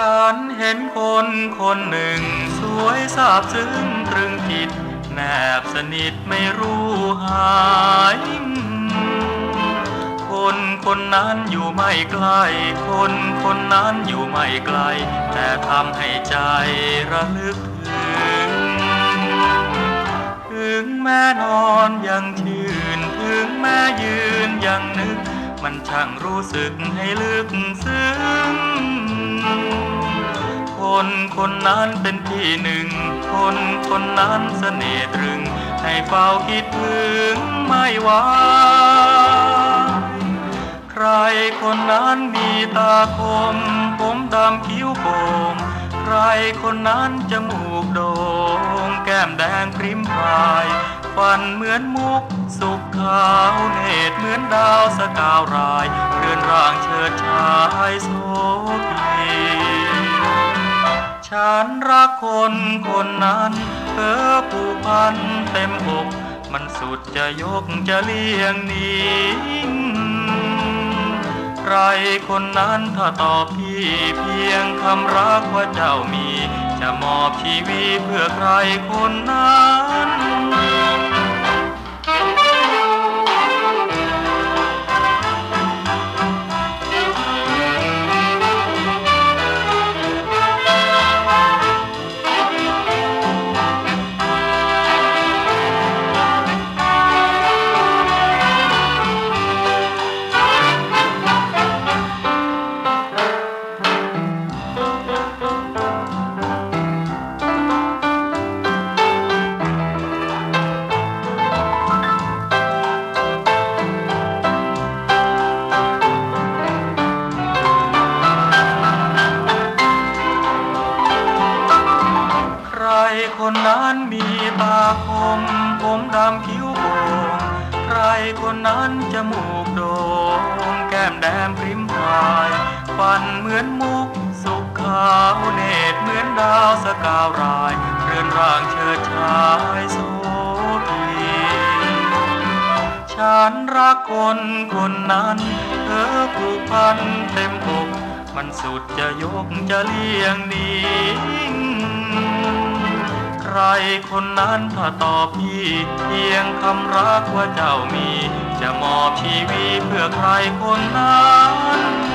ฉันเห็นคนคนหนึ่ง สวยสาบซึ้งตรึงจิต แนบสนิทไม่รู้หาย คนคนนั้นอยู่ไม่ไกล คนคนนั้นอยู่ไม่ไกล แต่ทำให้ใจระลึกถึง ถึงแม่นอนยังชื่น ถึงแม่ยืนยังนึก มันช่างรู้สึกให้ลึกซึ้ง คนคนนั้นเป็นที่หนึ่ง คนคนนั้นเสน่ห์ตรึง ให้เฝ้าคิดถึงไม่ไหวใครคนนั้นมีตาคม ผมดำคิ้วโป่งใครคนนั้นจมูกโด่งแก้มแดงพริมพรายฟันเหมือนมุกสุกขาวเนตรเหมือนดาวสกาวราย เรือนร่างเชิดชายโสภี ฉันรักคนคนนั้นเธอผูกพันเต็มอกมันสุดจะยกจะเลี้ยงนี้ใครคนนั้นถ้าตอบพี่เพียงคำรักว่าเจ้ามี จะมอบชีวิตเพื่อใครคนนั้น คนนั้นมีตาคมผมดำคิ้วโป่งใครคนนั้นจมูกโด่งแก้มแดงพริมพายฟันเหมือนมุก สุกขาวเนตรเหมือนดาวสกาวราย เรือนร่างเชิดชายโสภีฉันรักคนคนนั้น เธอผูกพันเต็มอกมันสุดจะยกจะเลี้ยงนี้ใค รคนนั้นถ้าตอบพี่เพียงคำรักว่าเจ้ามี จะมอบชีวิตเพื่อใครคนนั้น